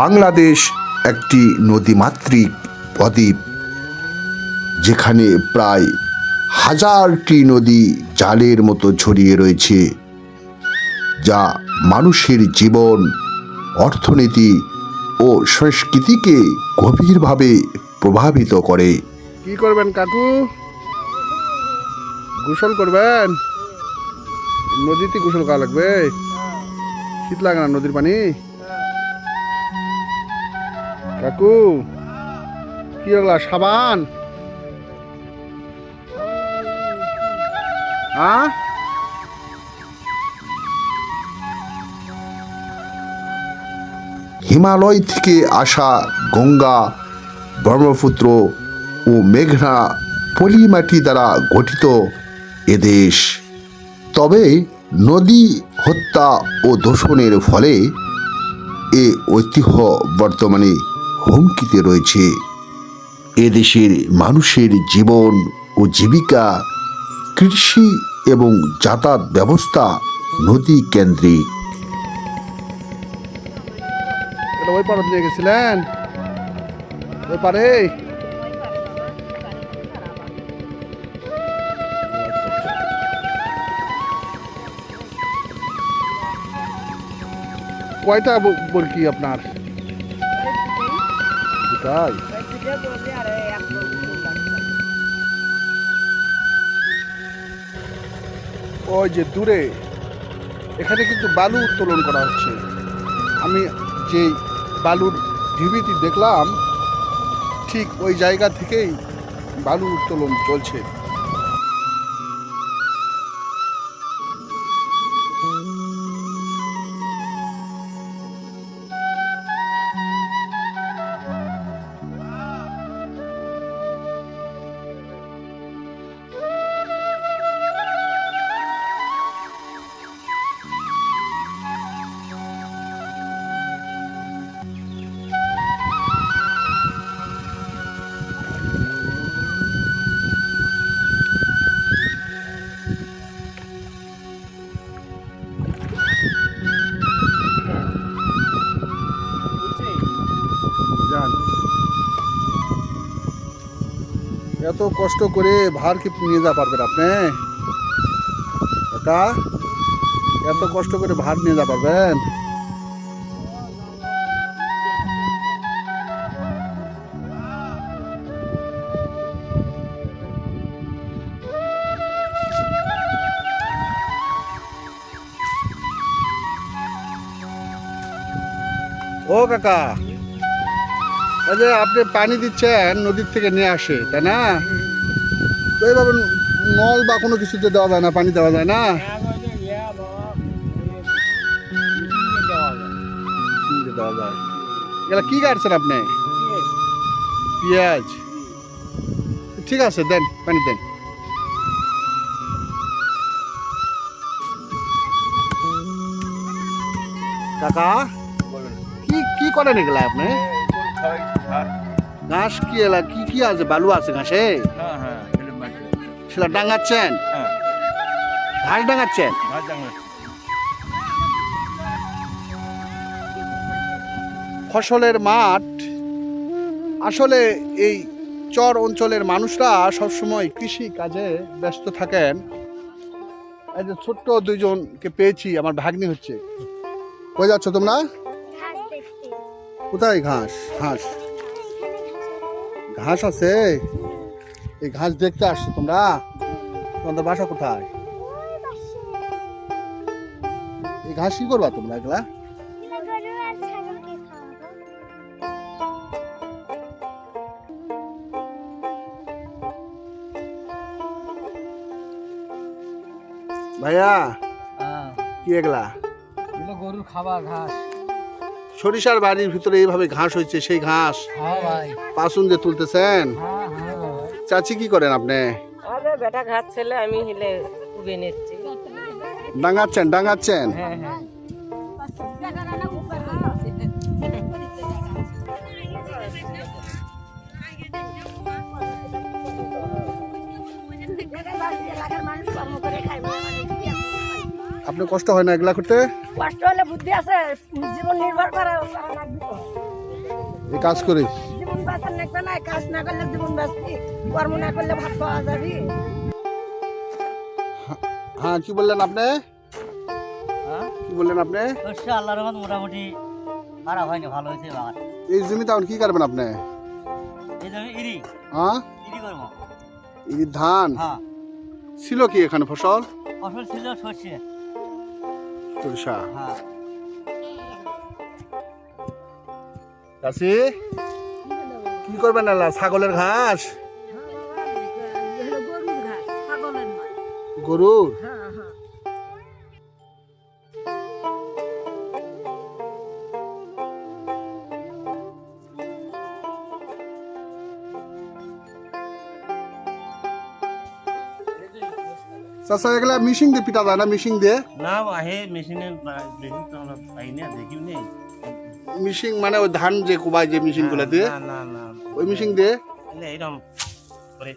বাংলাদেশ একটি নদীমাতৃক বদ্বীপ যেখানে প্রায় হাজারটি নদী জালের মতো ছড়িয়ে রয়েছে, যা মানুষের জীবন, অর্থনীতি ও সংস্কৃতিকে গভীরভাবে প্রভাবিত করে। কি করবেন কাকু? গোসল করবেন? নদীতে গোসল করা লাগবে? শীত লাগে না নদীর পানি? কাকু, কি হলো, সাবান? হ্যাঁ হিমালয় থেকে আসা গঙ্গা, ব্রহ্মপুত্র ও মেঘনা পলিমাটি দ্বারা গঠিত এদেশ তবে নদী হত্যা ও দূষণের ফলে এ ঐতিহ্য বর্তমানে হুমকিতে রয়েছে। এদেশের মানুষের জীবন ও জীবিকা, কৃষি এবং যাতায়াত ব্যবস্থা নদী কেন্দ্রিক। ওই পাড়া নিয়ে গেছিলেন? ওই পারে কয়টা ব- বরকি আপনার? দুটাই ওই যে দূরে, এখানে কিন্তু বালু উত্তোলন করা হচ্ছে। আমি যে বালুর ঢিবিটি দেখলাম, ঠিক ওই জায়গা থেকেই বালু উত্তোলন চলছে। এত কষ্ট করে ভার কি নিয়ে যা পারবেন আপনি? কাকা, এত কষ্ট করে ভার নিয়ে যা পারবেন? ও কাকা যে আপনি পানি দিচ্ছেন নদীর থেকে নিয়ে আসে, তাই না? তো এইভাবে নল বা কোনো কিছুতে দেওয়া যায় না, পানি দেওয়া যায় না? কি কি কাটছেন আপনি? পেঁয়াজ। ঠিক আছে, দেন, পানি দেন। কাকা, কি কি করেন এগুলা আপনি? ঘাস কি এলা? কি কি আছে? বালু আছে ঘাসে? সেটা ডাঙাচ্ছেন? ঘাস ডাঙাচ্ছেন? ফসলের মাঠ আসলে এই চর অঞ্চলের মানুষরা সবসময় কৃষি কাজে ব্যস্ত থাকেন। এই যে ছোট্ট দুইজনকে পেয়েছি আমার ভাগ্নি হচ্ছে। কই যাচ্ছ তোমরা? কোথায় ঘাস? ঘাস। ঘাস আছে? এই ঘাস দেখতে আসছো তোমরা? তোমাদের বাসা কোথায়? এই ঘাস কি করবা তোমরা এগুলা? ভাইয়া কি এগুলা? এগুলো গরুর খাবার ঘাস। সরিষার বাড়ির ভিতরে এইভাবে ঘাস হয়েছে সেই ঘাস হ্যাঁ ভাই। দিয়ে তুলতেছেন? হ্যাঁ হ্যাঁ। চাচি কি করেন আপনি? আরে বেটা ঘাট ছেলে আমি হিলে উবে নিচ্ছি। ডাঙাচ্ছেন ডাঙাচ্ছেন? হ্যাঁ হ্যাঁ। আপনার কষ্ট হয় না এগুলা করতে? কষ্ট হলে বুদ্ধি আছে জীবন নির্ভর করা। এই কাজ করে। জীবন বাঁচার লাগবে না কাজ না করলে জীবন বাঁচবি কর্ম না করলে ভাত পাওয়া যাবি। হ্যাঁ কি বললেন আপনি? কি বললেন আপনি? শস্য আল্লাহর রহমত মোটামুটি খারাপ হয়নি ভালো হয়েছে বাগান। এই জমিতে এখন কি করবেন আপনি? এই জমি ইরি। হ্যাঁ? ইরি করব। এই ধান? হ্যাঁ। ছিল কি এখানে ফসল? ফসল ছিল সর্ষে। সরিষা হ্যাঁ। চাষি কি করবেন না ছাগলের ঘাস? গরুর চাষা এগুলা মেশিন দিয়ে পিটা যায় না মিশিং দিয়ে? না আহে মেশিনে দেখি তো আমরা পাই না দেখিও নেই মিশিং মানে ওই ধান যে কুবাই যে মেশিনগুলা দিয়ে না না না। ওই মেশিন দিয়ে? এরকম করে